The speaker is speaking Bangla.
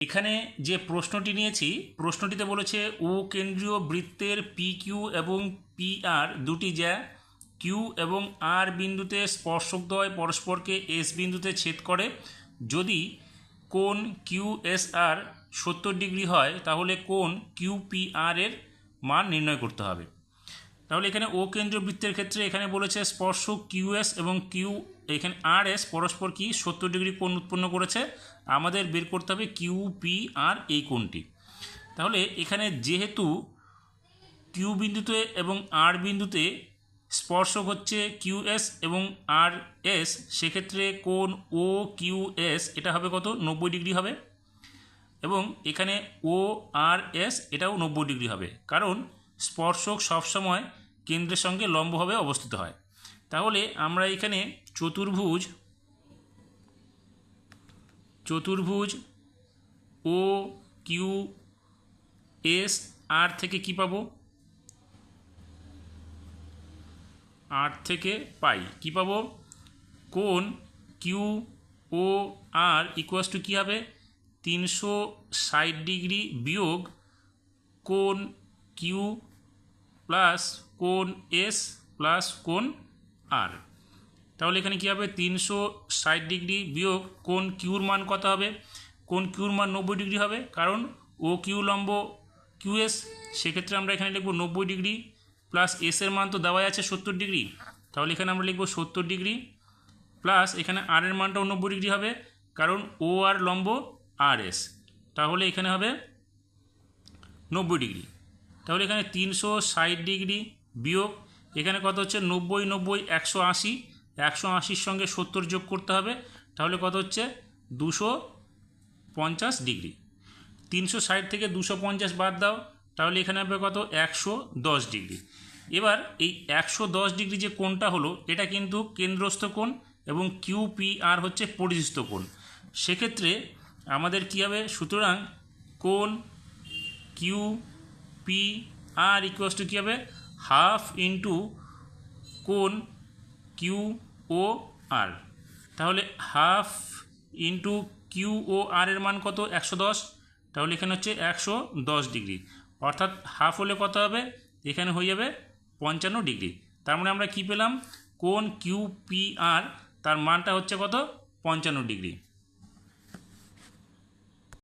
এখানে যে প্রশ্নটি নিয়েছি, প্রশ্নটিতে বলেছে ও কেন্দ্রীয় বৃত্তের পি কিউ এবং পি আর দুটি যা কিউ এবং আর বিন্দুতে স্পর্শকদ্বয় পরস্পরকে এস বিন্দুতে ছেদ করে। যদি কোন কিউ এস আর সত্তর ডিগ্রি হয়, তাহলে কোন কিউ পি আর এর মান নির্ণয় করতে হবে। তাহলে এখানে ও কেন্দ্রীয় বৃত্তের ক্ষেত্রে এখানে বলেছে স্পর্শক কিউএস এবং কিউ এখানে আর এস পরস্পর কি সত্তর ডিগ্রি কোণ উৎপন্ন করেছে। আমাদের বের করতে হবে কিউ পি আর এই কোণটি। তাহলে এখানে যেহেতু কিউ বিন্দুতে এবং আর বিন্দুতে স্পর্শক হচ্ছে কিউএস এবং আর এস সেক্ষেত্রে কোণ ও কিউ এস এটা হবে কত? নব্বই ডিগ্রি হবে। এবং এখানে ও আর এস এটাও নব্বই ডিগ্রি হবে। কারণ স্পর্শক সবসময় কেন্দ্রের সঙ্গে লম্বভাবে অবস্থিত হয়। তাহলে আমরা এখানে চতুর্ভুজ চতুর্ভুজ ও কিউ এস আর থেকে কি পাবো? আর থেকে পাই। কি পাবো? কোন Q O R equals to কী হবে? তিনশো ষাট ডিগ্রি বিয়োগ কোণ কিউ প্লাস কোন এস প্লাস কোন আর তাহলে এখানে কী হবে? তিনশো ষাট ডিগ্রি বিয়োগ কোন কিউর মান কত হবে? কোন কিউর মান নব্বই ডিগ্রি হবে, কারণ ও কিউ লম্ব কিউএস সেক্ষেত্রে আমরা এখানে লিখব নব্বই ডিগ্রি প্লাস এস এর মান তো দেওয়াই আছে সত্তর ডিগ্রি। তাহলে এখানে আমরা লিখব সত্তর ডিগ্রি প্লাস এখানে আর এর মানটাও নব্বই ডিগ্রি হবে, কারণ ও আর লম্ব আর এস তাহলে এখানে হবে নব্বই ডিগ্রি। তাহলে এখানে তিনশো ষাট ডিগ্রি বিয়োগ, এখানে কত হচ্ছে? নব্বই নব্বই, একশো আশি। একশো আশির সঙ্গে সত্তর যোগ করতে হবে, তাহলে কত হচ্ছে? দুশো পঞ্চাশ ডিগ্রি। তিনশো ষাট থেকে দুশো পঞ্চাশ বাদ দাও, তাহলে এখানে হবে কত? একশো দশ ডিগ্রি। এবার এই একশো দশ ডিগ্রি যে কোণটা হলো, এটা কিন্তু কেন্দ্রস্থ কোণ এবং কিউ পি আর হচ্ছে পরিস্থ কোণ। সেক্ষেত্রে আমাদের কী হবে? সুতরাং কোণ Q P R equals to কী হবে? হাফ ইন্টু কোণ কিউ ও আর তাহলে half into Q O R এর মান কত? একশো দশ। তাহলে এখানে হচ্ছে একশো দশ ডিগ্রি। অর্থাৎ হাফ হলে কত হবে? এখানে হয়ে যাবে পঞ্চান্ন ডিগ্রি। তার মানে আমরা কী পেলাম? কোণ কিউ পি আর তার মানটা হচ্ছে কত? পঞ্চান্ন ডিগ্রি।